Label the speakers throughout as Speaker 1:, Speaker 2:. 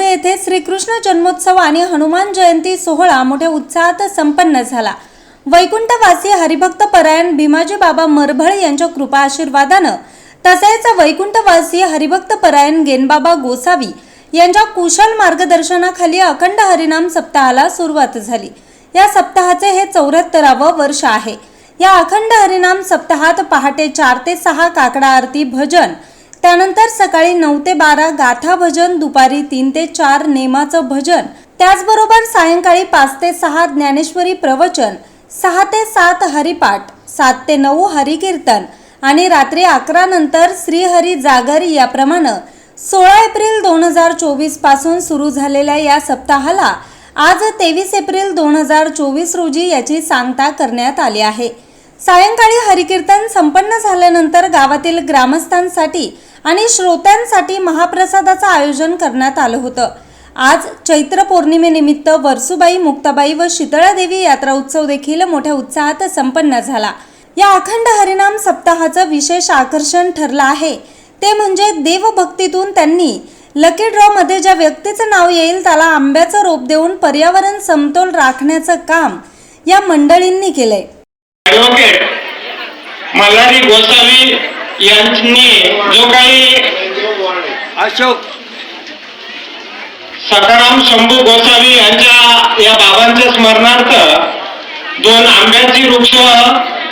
Speaker 1: येथे श्रीकृष्ण जन्मोत्सव आणि हनुमान जयंती सोहळा मोठ्या उत्साहात संपन्न झाला. वैकुंठवासी हरिभक्त परायण भीमाजी बाबा मरभळ यांच्या कृपा आशीर्वादानं तसेच वैकुंठवासी हरिभक्त परायण गेनबाबा गोसावी यांच्या कुशल मार्गदर्शनाखाली अखंड हरिनाम सप्ताहाला सुरुवात झाली. या सप्ताहाचे हे चौऱ्याहत्तरावं वर्ष आहे. या अखंड हरिनाम सप्ताहात पहाटे चार ते सहा काकडा आरती भजन त्यानंतर सकाळी नऊ ते बारा गाथा भजन दुपारी तीन ते चार नेमाचं भजन त्याचबरोबर सायंकाळी पाच ते सहा ज्ञानेश्वरी प्रवचन सहा ते सात हरिपाठ सात ते नऊ हरिकीर्तन आणि रात्री अकरा नंतर श्रीहरी जागर याप्रमाणे सोळा एप्रिल दोन हजार चोवीसपासून सुरू झालेल्या या सप्ताहाला आज तेवीस एप्रिल दोन हजार चोवीस रोजी याची सांगता करण्यात आली आहे. सायंकाळी हरिकीर्तन संपन्न झाल्यानंतर गावातील ग्रामस्थांसाठी आणि श्रोत्यांसाठी महाप्रसादाचं आयोजन करण्यात आलं होतं. आज चैत्र पौर्णिमेनिमित्त वरसुबाई मुक्ताबाई व शीतळादेवी यात्रा उत्सव देखील मोठ्या उत्साहात संपन्न झाला. या अखंड हरिनाम सप्ताहाचं विशेष आकर्षण ठरलं आहे. ते म्हणजे देवभक्तीतून त्यांनी लकी ड्रॉ मध्ये ज्या व्यक्तीचं नाव येईल त्याला आंब्याचं रोप देऊन पर्यावरण समतोल राखण्याचं काम या मंडळींनी केलंय.
Speaker 2: ॲडव्होकेट मल्हारी गोसावी यांनी जो काही
Speaker 3: अशोक.
Speaker 2: सकाराम शंभू गोसावी यांच्या या बाबांच्या स्मरणार्थ दोन आंब्याची वृक्ष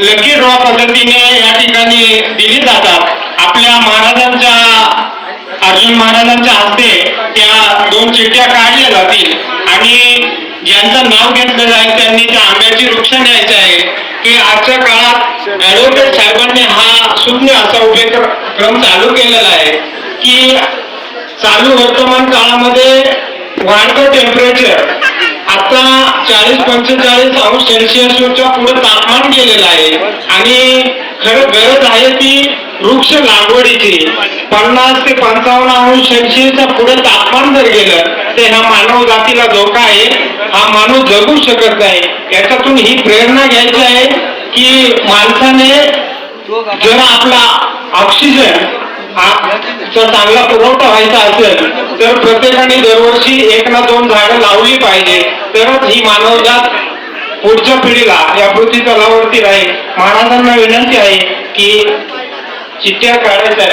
Speaker 2: लकी ड्रॉ पद्धतीने या ठिकाणी दिली जातात. आपल्या महाराजांच्या अर्जुन महाराजांच्या हस्ते त्या दोन चिठ्ठ्या काढल्या जातील. आणि ज्यांचं नाव घेतलं जाईल त्यांनी त्या आंब्याची वृक्ष न्यायचे आहे. की आजच्या काळात ऍडव्होकेट साहेबांनी हा शून्य असा उपक्रम चालू केलेला आहे की चालू वर्तमान काळामध्ये वाढतं टेम्परेचर आता चाळीस पंचेचाळीस अंश सेल्सिअसच्या पुढे तापमान गेलेलं आहे. आणि खरं गरज आहे ती वृक्ष लागवडीची पन्नास ते पंचावन्न अंश सेल्सिअसच्या पुढे तापमान जर गेलं तर ह्या मानव जातीला धोका आहे हा माणूस जगू शकत नाही. याच्यातून ही प्रेरणा घ्यायची आहे की माणसाने जर आपला ऑक्सिजन चांगला पुरवठा व्हायचा असेल तर प्रत्येकाने दरवर्षी एक ना दोन झाडं लावली पाहिजे. तरच ही मानवजात पुढच्या पिढीला या पृथ्वी तलावरती राहील. महाराजांना विनंती आहे की चिठ्ठ्या काढायच्या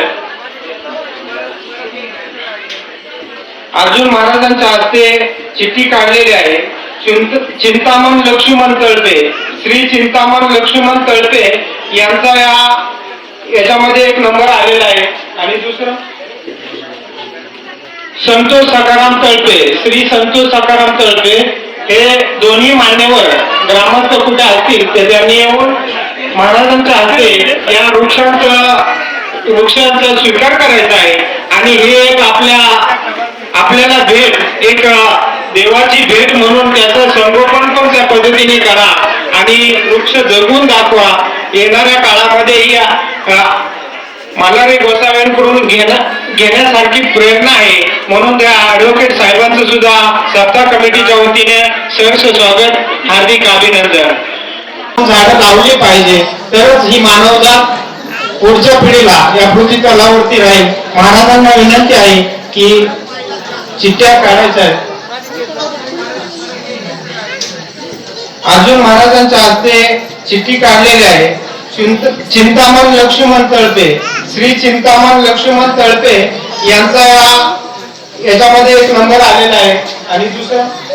Speaker 2: अर्जुन महाराजांच्या हस्ते चिठ्ठी काढलेली आहे. चिंत चिंतामण लक्ष्मण तळपे श्री चिंतामण लक्ष्मण तळपे यांचा या याच्यामध्ये एक नंबर आलेला आहे. आणि दुसरं? संतोष सकाराम तळपे श्री संतोष सकाराम तळपे हे दोन्ही मान्यवर ग्रामस्थ कुठे असतील ते त्यांनी येऊन महाराजांच्या हस्ते या वृक्षांचा वृक्षांचा स्वीकार करायचा आहे. आणि हे एक आपल्या आपल्याला भेट एक देवाची भेट म्हणून त्याचं संगोपन पण त्या पद्धतीने करा. आणि वृक्ष जगून दाखवा. येणाऱ्या काळामध्ये ही अ, गोसाव्यांकडून घेणं घेण्यासारखी प्रेरणा आहे. म्हणून त्या ॲडव्होकेट साहेबांचं सुद्धा सत्ता कमिटीच्या वतीने सहर्ष स्वागत हार्दिक अभिनंदन. झाडं लावली पाहिजे तरच ही मानवता पुढच्या पिढीला या पृथ्वी तलावरती राहील. महाराजांना विनंती आहे की चिठ्ठ्या काढायच्या आहेत. अर्जुन महाराजांच्या हस्ते चिठ्ठी काढलेली आहे. चिंत- चिंतामण लक्ष्मण तळपे श्री चिंतामण लक्ष्मण तळपे यांचा याच्यामध्ये एक नंबर आलेला आहे. आणि दुसरा?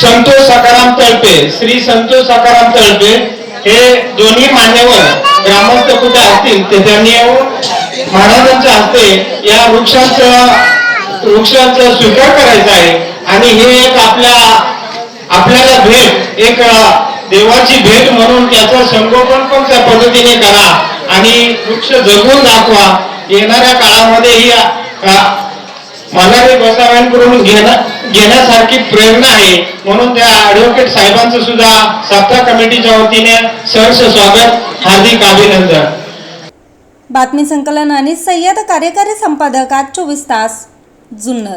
Speaker 2: संतोष सकाराम तळपे श्री संतोष सकाराम तळपे हे दोन्ही मान्यवर ग्रामस्थ कुठे असतील ते त्यांनी महाराजांच्या हस्ते या वृक्षांचं वृक्षांचा स्वीकार करायचा आहे. आणि हे एक आपल्या आपल्याला भेट एक देवाची भेट म्हणून त्याचं संगोपन पण त्या पद्धतीने करा. आणि वृक्ष जगून दाखवा. येणाऱ्या काळामध्ये ही मला हे गोसाव्यांकडून घेण्या घेण्यासारखी प्रेरणा आहे. म्हणून त्या ऍडव्होकेट साहेबांचं सुद्धा सप्ताह कमिटीच्या वतीने सहर्ष स्वागत हार्दिक अभिनंदन.
Speaker 1: बातमी संकलन आणि सय्यद कार्यकारी संपादक आज चोवीस तास जुन्नर.